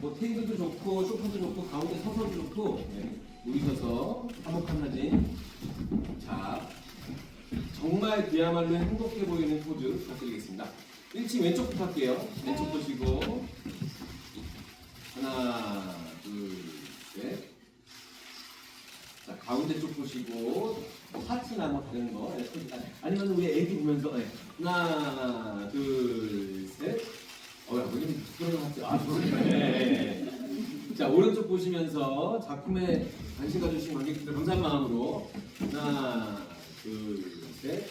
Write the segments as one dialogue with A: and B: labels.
A: 뭐 테이블도 좋고 소파도 좋고 가운데 서서도 좋고 네. 모이셔서 화목한 사진 자 정말 그야말로 행복해 보이는 포즈 부탁드리겠습니다. 1층 왼쪽부터 할게요. 왼쪽 보시고 하나 둘셋 자 가운데 쪽 보시고 하트나 뭐 다른 거 네, 손- 아, 아니면 우리 애기 보면서 네. 하나 둘셋. 어 아버님 그런 하트 아 좋습니다 네. 자 오른쪽 보시면서 작품에 관심 가주신 관객분들 감사한 마음으로 하나 둘셋.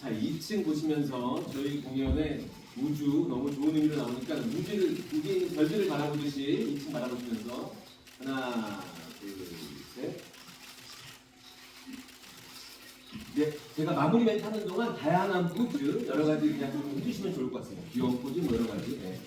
A: 자 2층 보시면서 저희 공연에 우주 너무 좋은 의미로 나오니까 우주를 우주 별들을 바라보듯이 2층 바라보시면서 하나 둘 셋 네, 제가 마무리 멘트 하는 동안 다양한 포즈 여러 가지 그냥 좀 해주시면 좋을 것 같습니다. 귀여운 포즈 뭐 여러 가지. 네.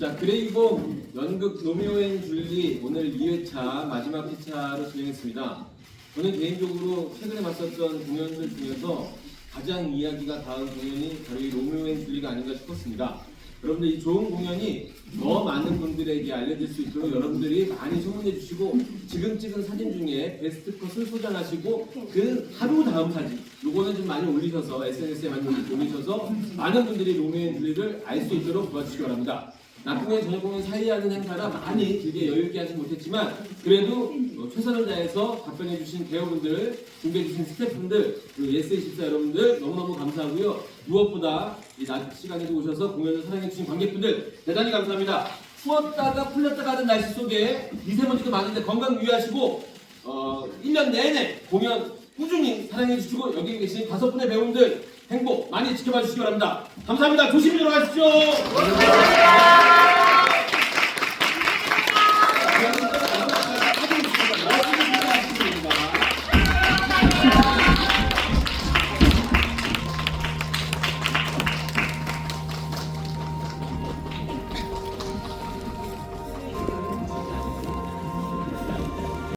A: 자, 그레이봄 연극 로미오 앤 줄리 오늘 2회차 마지막 회차로 진행했습니다. 저는 개인적으로 최근에 봤었던 공연들 중에서 가장 이야기가 닿은 공연이 바로 이 로미오 앤 줄리가 아닌가 싶었습니다. 여러분들 이 좋은 공연이 더 많은 분들에게 알려질 수 있도록 여러분들이 많이 소문내 주시고 지금 찍은 사진 중에 베스트 컷을 소장하시고 그 하루 다음 사진 요거는 좀 많이 올리셔서 SNS에 많이 올리셔서 많은 분들이 앤 줄리를 알 수 있도록 도와주시기 바랍니다. 낮공연 저녁공연 사이에 하는 행사라 많이 길게 여유있게 하진 못했지만 그래도 어, 최선을 다해서 답변해주신 배우분들 준비해주신 스태프분들 그리고 예스24 여러분들 너무너무 감사하고요. 무엇보다 이낮 시간에도 오셔서 공연을 사랑해주신 관객분들 대단히 감사합니다. 추웠다가 풀렸다가 하는 날씨 속에 미세먼지도 많은데 건강 유의하시고 어, 1년 내내 공연 꾸준히 사랑해 주시고 여기 계신 다섯 분의 배우분들 행복 많이 지켜봐 주시기 바랍니다. 감사합니다. 조심히 들어가십시오